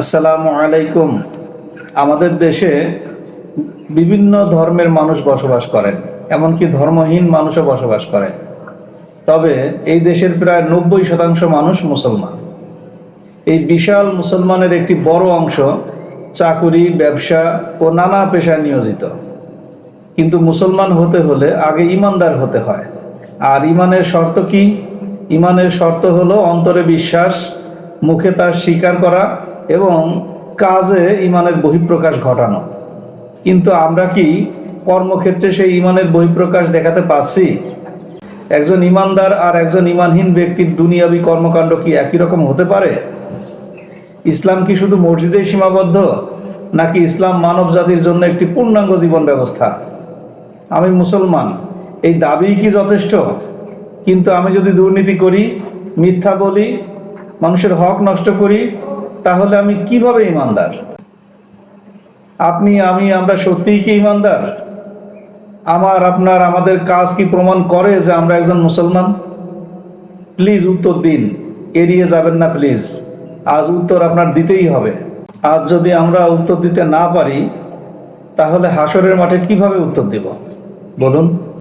আসসালামু আলাইকুম। আমাদের দেশে বিভিন্ন ধর্মের মানুষ বসবাস করেন, এমনকি ধর্মহীন মানুষও বসবাস করে তবে এই দেশের প্রায় নব্বই শতাংশ মানুষ মুসলমান। এই বিশাল মুসলমানের একটি বড় অংশ চাকুরি, ব্যবসা ও নানা পেশায় নিয়োজিত। কিন্তু মুসলমান হতে হলে আগে ইমানদার হতে হয়। আর ইমানের শর্ত কি? ইমানের শর্ত হলো অন্তরে বিশ্বাস, মুখে তার স্বীকার করা এবং কাজে ইমানের বহিঃপ্রকাশ ঘটানো। কিন্তু আমরা কি কর্মক্ষেত্রে সেই ইমানের বহিঃপ্রকাশ দেখাতে পারছি? একজন ইমানদার আর একজন ইমানহীন ব্যক্তির দুনিয়াবি কর্মকাণ্ড কি একই রকম হতে পারে? ইসলাম কি শুধু মসজিদেই সীমাবদ্ধ, নাকি ইসলাম মানব জাতির জন্য একটি পূর্ণাঙ্গ জীবন ব্যবস্থা? আমি মুসলমান, এই দাবি কি যথেষ্ট? কিন্তু আমি যদি দুর্নীতি করি, মিথ্যা বলি, মানুষের হক নষ্ট করি তাহলে আমি কীভাবে ইমানদার? আপনি, আমি, আমরা সত্যিই কি ইমানদার? আমার, আপনার, আমাদের কাজ কি প্রমাণ করে যে আমরা একজন মুসলমান? প্লিজ উত্তর দিন। এড়িয়ে যাবেন না, প্লিজ। আজ উত্তর আপনার দিতেই হবে। আজ যদি আমরা উত্তর দিতে না পারি, তাহলে হাসরের মাঠে কীভাবে উত্তর দেব? বলুন।